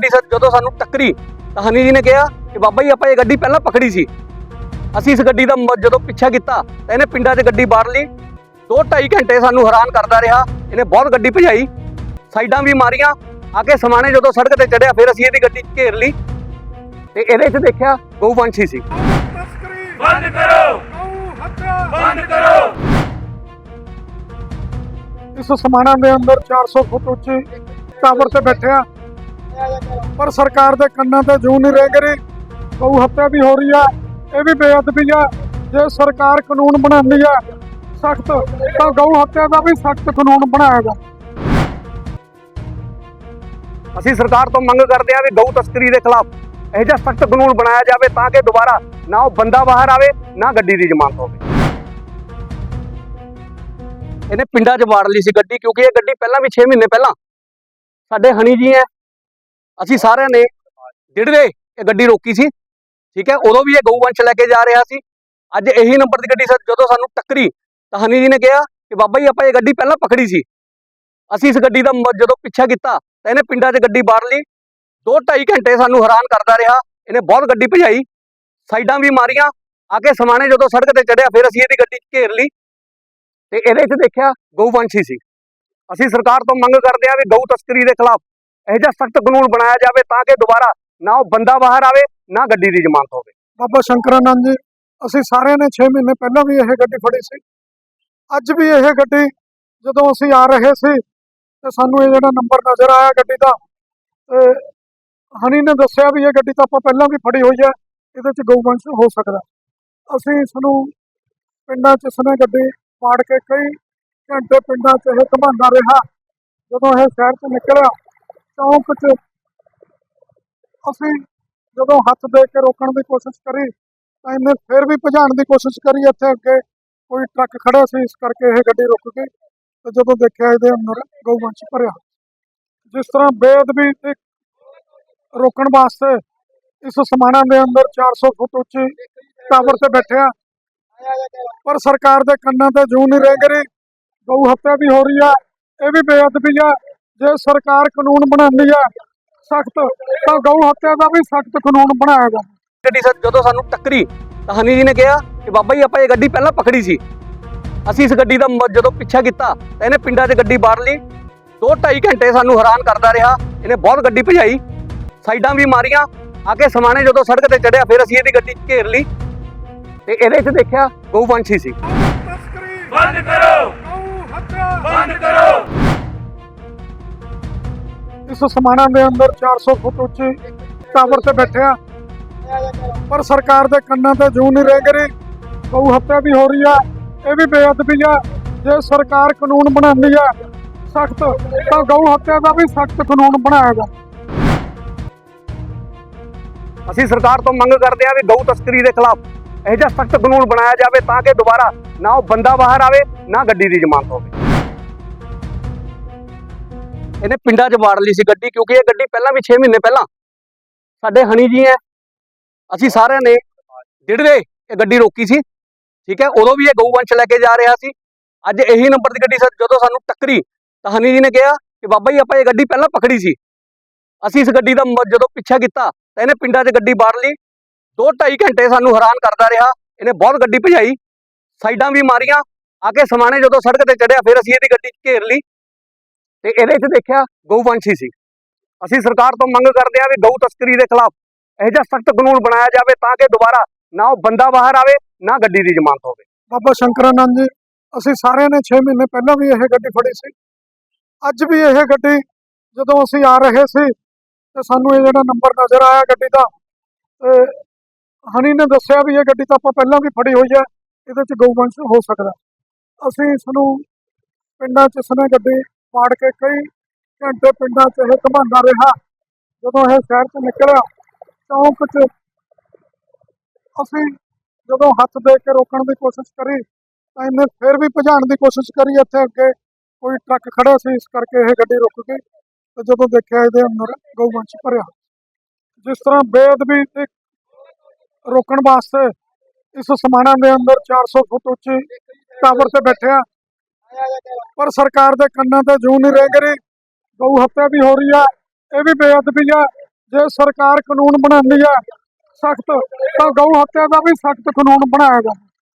ਗੱਡੀ ਸਾ- ਜਦੋਂ ਸਾਨੂੰ ਟੱਕਰੀ ਤਾਂ ਹਨੀ ਜੀ ਨੇ ਕਿਹਾ ਕਿ ਬਾਬਾ ਜੀ ਆਪਾਂ ਇਹ ਗੱਡੀ ਪਹਿਲਾਂ ਪਕੜੀ ਸੀ। ਅਸੀਂ ਇਸ ਗੱਡੀ ਦਾ ਜਦੋਂ ਪਿੱਛਾ ਕੀਤਾ ਤਾਂ ਇਹਨੇ ਪਿੰਡਾਂ 'ਚ ਗੱਡੀ ਬਾੜ ਲਈ ਦੋ ਢਾਈ ਘੰਟੇ ਸਾਨੂੰ ਹੈਰਾਨ ਕਰਦਾ ਰਿਹਾ। ਇਹਨੇ ਬਹੁਤ ਗੱਡੀ ਭਜਾਈ। ਸਾਈਡਾਂ ਵੀ ਮਾਰੀਆਂ। ਆ ਕੇ ਸਮਾਣੇ ਜਦੋਂ ਸੜਕ ਤੇ ਚੜਿਆ ਫਿਰ ਅਸੀਂ ਇਹਦੀ ਗੱਡੀ ਘੇਰ ਲਈ। ਤੇ ਇਹਦੇ 'ਚ ਦੇਖਿਆ ਗਊਵੰਸ਼ੀ ਸੀ। ਤਸਕਰੀ ਬੰਦ ਕਰੋ! ਗਊ ਹੱਤਿਆ ਬੰਦ ਕਰੋ! ਇਸ ਸਮਾਣਾ ਦੇ ਅੰਦਰ 400 ਫੁੱਟ ਉੱਚੀ ਟਾਵਰ ਤੇ ਬੈਠਿਆ। ਪਰ ਸਰਕਾਰ ਦੇ ਕੰਨਾਂ ਤੇ ਜੂ ਨਹੀਂ ਰਹਿ ਗਈ। ਗਊ ਹੱਤਿਆ ਵੀ ਹੋ ਰਹੀ ਆ, ਇਹ ਵੀ ਬੇਅਦਬੀ ਆ। ਜੇ ਸਰਕਾਰ ਕਾਨੂੰਨ ਬਣਾਉਂਦੀ ਆ, ਸਖਤ, ਤਾਂ ਗਊ ਹੱਤਿਆ ਦਾ ਵੀ ਸਖਤ ਕਾਨੂੰਨ ਬਣਾਏਗਾ ਅਸੀਂ ਸਰਕਾਰ ਤੋਂ ਮੰਗ ਕਰਦੇ ਹਾਂ ਵੀ ਗਊ ਤਸਕਰੀ ਦੇ ਖਿਲਾਫ ਇਹ ਜਿਹਾ ਸਖਤ ਕਾਨੂੰਨ ਬਣਾਇਆ ਜਾਵੇ ਤਾਂ ਕਿ ਦੁਬਾਰਾ ਨਾ ਉਹ ਬੰਦਾ ਬਾਹਰ ਆਵੇ, ਨਾ ਗੱਡੀ ਦੀ ਜ਼ਮਾਨਤ ਹੋਵੇ। ਇਹਨੇ ਪਿੰਡਾਂ 'ਚ ਵਾੜ ਲਈ ਸੀ ਗੱਡੀ, ਕਿਉਂਕਿ ਇਹ ਗੱਡੀ ਪਹਿਲਾਂ ਵੀ 6 ਮਹੀਨੇ ਪਹਿਲਾਂ ਸਾਡੇ ਹਣੀ ਜੀ ਹੈ। ਅਸੀਂ ਸਾਰਿਆਂ ਨੇ ਜਿਹੜੇ ਇਹ ਗੱਡੀ ਰੋਕੀ ਸੀ, ਠੀਕ ਹੈ? ਉਦੋਂ ਵੀ ਇਹ ਗਊ ਵੰਸ਼ ਲੈ ਕੇ ਜਾ ਰਿਹਾ ਸੀ। ਅੱਜ ਇਹੀ ਨੰਬਰ ਦੀ ਗੱਡੀ ਸਾ- ਜਦੋਂ ਸਾਨੂੰ ਟੱਕਰੀ, ਤਾਂ ਹਨੀ ਜੀ ਨੇ ਕਿਹਾ ਕਿ ਬਾਬਾ ਜੀ, ਆਪਾਂ ਇਹ ਗੱਡੀ ਪਹਿਲਾਂ ਪਕੜੀ ਸੀ। ਅਸੀਂ ਇਸ ਗੱਡੀ ਦਾ ਜਦੋਂ ਪਿੱਛਾ ਕੀਤਾ, ਤਾਂ ਇਹਨੇ ਪਿੰਡਾਂ 'ਚ ਗੱਡੀ ਬਾੜ ਲਈ। ਦੋ ਢਾਈ ਘੰਟੇ ਸਾਨੂੰ ਹੈਰਾਨ ਕਰਦਾ ਰਿਹਾ। ਇਹਨੇ ਬਹੁਤ ਗੱਡੀ ਭਜਾਈ, ਸਾਈਡਾਂ ਵੀ ਮਾਰੀਆਂ। ਆ ਕੇ ਸਮਾਣੇ ਜਦੋਂ ਸੜਕ ਤੇ ਚੜਿਆ ਫਿਰ ਅਸੀਂ ਇਹਦੀ ਗੱਡੀ ਘੇਰ ਲਈ। ਤੇ ਇਹਦੇ 'ਚ ਦੇਖਿਆ ਗਊਵੰਸ਼ੀ ਸੀ। ਅਸੀਂ ਸਰਕਾਰ ਤੋਂ ਮੰਗ ਕਰਦੇ ਹਾਂ ਵੀ ਗਊ ਤਸਕਰੀ ਦੇ ਖਿਲਾਫ ਇਹੋ ਜਿਹਾ ਸਖਤ ਕਾਨੂੰਨ ਬਣਾਇਆ ਜਾਵੇ ਤਾਂ ਕਿ ਦੁਬਾਰਾ ਨਾ ਉਹ ਬੰਦਾ ਬਾਹਰ ਆਵੇ, ਨਾ ਗੱਡੀ ਦੀ ਜ਼ਮਾਨਤ ਹੋਵੇ। ਬਾਬਾ ਸ਼ੰਕਰਾਨੰਦ ਜੀ, ਅਸੀਂ ਸਾਰਿਆਂ ਨੇ 6 ਮਹੀਨੇ ਪਹਿਲਾਂ ਵੀ ਇਹ ਗੱਡੀ ਫੜੀ ਸੀ। ਅੱਜ ਵੀ ਇਹ ਗੱਡੀ ਜਦੋਂ ਅਸੀਂ ਆ ਰਹੇ ਸੀ, ਤੇ ਸਾਨੂੰ ਇਹ ਜਿਹੜਾ ਨੰਬਰ ਨਜ਼ਰ ਆਇਆ ਗੱਡੀ ਦਾ, ਤੇ ਹਨੀ ਨੇ ਦੱਸਿਆ ਵੀ ਇਹ ਗੱਡੀ ਤਾਂ ਆਪਾਂ ਪਹਿਲਾਂ ਵੀ ਫੜੀ ਹੋਈ ਹੈ, ਇਹਦੇ ਚ ਗਊਵੰਸ਼ ਹੋ ਸਕਦਾ। ਅਸੀਂ ਇਸ ਨੂੰ ਪਿੰਡਾਂ ਚ ਸਨੇ ਗੱਡੀ ਪਾੜ ਕੇ ਕਈ ਘੰਟੇ ਪਿੰਡਾਂ ਚ ਇਹ ਘੁਮਾਉਂਦਾ ਰਿਹਾ। ਜਦੋਂ ਇਹ ਸ਼ਹਿਰ ਚ ਨਿਕਲਿਆ ਚੌਂਕ ਚ ਅਸੀਂ ਜਦੋਂ ਹੱਥ ਦੇ ਕੇ ਰੋਕਣ ਦੀ ਕੋਸ਼ਿਸ਼ ਕਰੀ, ਤਾਂ ਇਹਨੇ ਫਿਰ ਵੀ ਭਜਾਉਣ ਦੀ ਕੋਸ਼ਿਸ਼ ਕਰੀ ਇੱਥੇ ਅੱਗੇ। ਕੋਈ ਟਰੱਕ ਖੜਾ ਸੀ, ਇਸ ਕਰਕੇ ਇਹ ਗੱਡੀ ਰੁਕ ਗਈ ਤੇ ਜਦੋਂ ਦੇਖਿਆ ਇਹਦੇ ਅੰਦਰ ਗਊਵੰਸ਼ ਭਰਿਆ। ਜਿਸ ਤਰ੍ਹਾਂ ਬੇਅਦਬੀ ਤੇ ਰੋਕਣ ਵਾਸਤੇ ਇਸ ਸਮਾਣਾ ਦੇ ਅੰਦਰ 400 ਫੁੱਟ ਉੱਚੀ ਟਾਵਰ ਤੇ ਬੈਠਿਆ, ਪਰ ਸਰਕਾਰ ਦੇ ਕੰਨਾਂ ਤੇ ਜੂ ਨਹੀਂ ਰਹਿ ਗਈ। ਗਊ ਹੱਤਿਆ ਵੀ ਹੋ ਰਹੀ ਆ, ਇਹ ਵੀ ਬੇਅਦਬੀ ਆ। ਜੇ ਸਰਕਾਰ ਕਾਨੂੰਨ ਬਣਾਉਂਦੀ ਆ ਸਖਤ ਤਾਂ ਗਊ ਹੱਤਿਆ ਦਾ ਵੀ ਸਖਤ ਕਾਨੂੰਨ ਬਣਾਏਗਾ ਗੱਡੀ ਸਾ- ਜਦੋਂ ਸਾਨੂੰ ਟੱਕਰੀ ਤਾਂ ਹਨੀ ਜੀ ਨੇ ਕਿਹਾ ਕਿ ਬਾਬਾ ਜੀ ਆਪਾਂ ਇਹ ਗੱਡੀ ਪਹਿਲਾਂ ਪਕੜੀ ਸੀ। ਅਸੀਂ ਇਸ ਗੱਡੀ ਦਾ ਜਦੋਂ ਪਿੱਛਾ ਕੀਤਾ ਤਾਂ ਇਹਨੇ ਪਿੰਡਾਂ 'ਚ ਗੱਡੀ ਬਾੜ ਲਈ। ਦੋ ਢਾਈ ਘੰਟੇ ਸਾਨੂੰ ਹੈਰਾਨ ਕਰਦਾ ਰਿਹਾ। ਇਹਨੇ ਬਹੁਤ ਗੱਡੀ ਭਜਾਈ ਸਾਈਡਾਂ ਵੀ ਮਾਰੀਆਂ। ਆ ਕੇ ਸਮਾਣੇ ਜਦੋਂ ਸੜਕ ਤੇ ਚੜਿਆ ਫਿਰ ਅਸੀਂ ਇਹਦੀ ਗੱਡੀ ਘੇਰ ਲਈ। ਤੇ ਇਹਦੇ 'ਚ ਦੇਖਿਆ ਗਊਵੰਸ਼ੀ ਸੀ। ਤਸਕਰੀ! ਬੰਦ ਕਰੋ! ਗਊ ਹੱਤਿਆ! ਬੰਦ ਕਰੋ! ਇਸ ਸਮਾਣਾ ਦੇ ਅੰਦਰ 400 ਫੁੱਟ ਉੱਚੀ ਟਾਵਰ ਤੇ ਬੈਠਿਆ ਪਰ ਸਰਕਾਰ ਦੇ ਕੰਨਾਂ ਤੇ ਜੂ ਨਹੀਂ ਰਹਿ ਗਈ। ਗਊ ਹੱਤਿਆ ਵੀ ਹੋ ਰਹੀ ਆ। ਇਹ ਵੀ ਬੇਅਦਬੀ ਆ। ਜੇ ਸਰਕਾਰ ਕਾਨੂੰਨ ਬਣਾਉਂਦੀ ਆ, ਸਖਤ, ਤਾਂ ਗਊ ਹੱਤਿਆ ਦਾ ਵੀ ਸਖਤ ਕਾਨੂੰਨ ਬਣਾਏਗਾ। ਅਸੀਂ ਸਰਕਾਰ ਤੋਂ ਮੰਗ ਕਰਦੇ ਹਾਂ ਵੀ ਗਊ ਤਸਕਰੀ ਦੇ ਖਿਲਾਫ ਇਹੋ ਜਿਹਾ ਸਖਤ ਕਾਨੂੰਨ ਬਣਾਇਆ ਜਾਵੇ ਤਾਂ ਕਿ ਦੁਬਾਰਾ ਨਾ ਉਹ ਬੰਦਾ ਬਾਹਰ ਆਵੇ, ਨਾ ਗੱਡੀ ਦੀ ਜ਼ਮਾਨਤ ਹੋਵੇ। ਇਹਨੇ ਪਿੰਡਾਂ 'ਚ ਵਾੜ ਲਈ ਸੀ ਗੱਡੀ, ਕਿਉਂਕਿ ਇਹ ਗੱਡੀ ਪਹਿਲਾਂ ਵੀ 6 ਮਹੀਨੇ ਪਹਿਲਾਂ। ਸਾਡੇ ਹਣੀ ਜੀ ਹੈ ਅਸੀਂ ਸਾਰਿਆਂ ਨੇ ਜਿਹੜੇ ਇਹ ਗੱਡੀ ਰੋਕੀ ਸੀ। ਠੀਕ ਹੈ ਉਦੋਂ ਵੀ ਇਹ ਗਊਵੰਸ਼ ਲੈ ਕੇ ਜਾ ਰਿਹਾ ਸੀ। ਅੱਜ ਇਹੀ ਨੰਬਰ ਦੀ ਗੱਡੀ ਸਾ- ਜਦੋਂ ਸਾਨੂੰ ਟੱਕਰੀ, ਤਾਂ ਹਨੀ ਜੀ ਨੇ ਕਿਹਾ ਕਿ ਬਾਬਾ ਜੀ, ਆਪਾਂ ਇਹ ਗੱਡੀ ਪਹਿਲਾਂ ਪਕੜੀ ਸੀ। ਅਸੀਂ ਇਸ ਗੱਡੀ ਦਾ ਜਦੋਂ ਪਿੱਛਾ ਕੀਤਾ, ਤਾਂ ਇਹਨੇ ਪਿੰਡਾਂ 'ਚ ਗੱਡੀ ਬਾੜ ਲਈ। ਦੋ ਢਾਈ ਘੰਟੇ ਸਾਨੂੰ ਹੈਰਾਨ ਕਰਦਾ ਰਿਹਾ। ਇਹਨੇ ਬਹੁਤ ਗੱਡੀ ਭਜਾਈ। ਸਾਈਡਾਂ ਵੀ ਮਾਰੀਆਂ। ਆ ਕੇ ਸਮਾਣੇ ਜਦੋਂ ਸੜਕ ਤੇ ਚੜਿਆ ਫਿਰ ਅਸੀਂ ਇਹਦੀ ਗੱਡੀ ਘੇਰ ਲਈ। ਤੇ ਇਹਦੇ 'ਚ ਦੇਖਿਆ ਗਊਵੰਸ਼ੀ ਸੀ। ਅਸੀਂ ਸਰਕਾਰ ਤੋਂ ਮੰਗ ਕਰਦੇ ਹਾਂ ਵੀ ਗਊ ਤਸਕਰੀ ਦੇ ਖਿਲਾਫ ਇਹ ਜਿਹਾ ਸਖਤ ਕਾਨੂੰਨ ਬਣਾਇਆ ਜਾਵੇ ਤਾਂ ਕਿ ਦੁਬਾਰਾ ਨਾ ਉਹ ਬੰਦਾ ਬਾਹਰ ਆਵੇ, ਨਾ ਗੱਡੀ ਦੀ ਜ਼ਮਾਨਤ ਹੋਵੇ। ਬਾਬਾ ਸ਼ੰਕਰਾਨੰਦ ਜੀ, ਅਸੀਂ ਸਾਰਿਆਂ ਨੇ 6 ਮਹੀਨੇ ਪਹਿਲਾਂ ਵੀ ਇਹ ਗੱਡੀ ਫੜੀ ਸੀ। ਅੱਜ ਵੀ ਇਹ ਗੱਡੀ ਜਦੋਂ ਅਸੀਂ ਆ ਰਹੇ ਸੀ, ਤੇ ਸਾਨੂੰ ਇਹ ਜਿਹੜਾ ਨੰਬਰ ਨਜ਼ਰ ਆਇਆ ਗੱਡੀ ਦਾ, ਤੇ ਹਨੀ ਨੇ ਦੱਸਿਆ ਵੀ ਇਹ ਗੱਡੀ ਤਾਂ ਆਪਾਂ ਪਹਿਲਾਂ ਵੀ ਫੜੀ ਹੋਈ ਹੈ, ਇਹਦੇ ਚ ਗਊਵੰਸ਼ ਹੋ ਸਕਦਾ। ਅਸੀਂ ਸਾਨੂੰ ਪਿੰਡਾਂ ਚ ਇਸਨੇ ਗੱਡੀ ਪਾੜ ਕੇ ਕਈ ਘੰਟੇ ਪਿੰਡਾਂ ਚ ਇਹ ਘੁਮਾਉਂਦਾ ਰਿਹਾ। ਜਦੋਂ ਇਹ ਸ਼ਹਿਰ ਚ ਨਿਕਲਿਆ, ਚੌਂਕ ਚ ਅਸੀਂ ਜਦੋਂ ਹੱਥ ਦੇ ਕੇ ਰੋਕਣ ਦੀ ਕੋਸ਼ਿਸ਼ ਕਰੀ, ਤਾਂ ਇਹਨੇ ਫਿਰ ਵੀ ਭਜਾਉਣ ਦੀ ਕੋਸ਼ਿਸ਼ ਕਰੀ। ਇੱਥੇ ਅੱਗੇ ਕੋਈ ਟਰੱਕ ਖੜਾ ਸੀ, ਇਸ ਕਰਕੇ ਇਹ ਗੱਡੀ ਰੁਕ ਗਈ ਤੇ ਜਦੋਂ ਦੇਖਿਆ ਇਹਦੇ ਅੰਦਰ ਗਊਵੰਸ਼ ਭਰਿਆ। ਜਿਸ ਤਰ੍ਹਾਂ ਬੇਅਦਬੀ ਤੇ ਰੋਕਣ ਵਾਸਤੇ ਇਸ ਸਮਾਣਾ ਦੇ ਅੰਦਰ 400 ਫੁੱਟ ਉੱਚੀ ਟਾਵਰ ਤੇ ਬੈਠਿਆ ਪਰ ਸਰਕਾਰ ਦੇ ਕੰਨਾਂ ਤੇ ਜੂ ਨਹੀਂ ਰਹਿ ਗਈ। ਗਊ ਹੱਤਿਆ ਵੀ ਹੋ ਰਹੀ ਆ, ਇਹ ਵੀ ਬੇਅਦਬੀ ਆ। ਜੇ ਸਰਕਾਰ ਕਾਨੂੰਨ ਬਣਾਉਂਦੀ ਹੈ ਸਖਤ, ਤਾਂ ਗਊ ਹੱਤਿਆ ਦਾ ਵੀ ਸਖਤ ਕਾਨੂੰਨ ਬਣਾਇਆ ਜਾਵੇ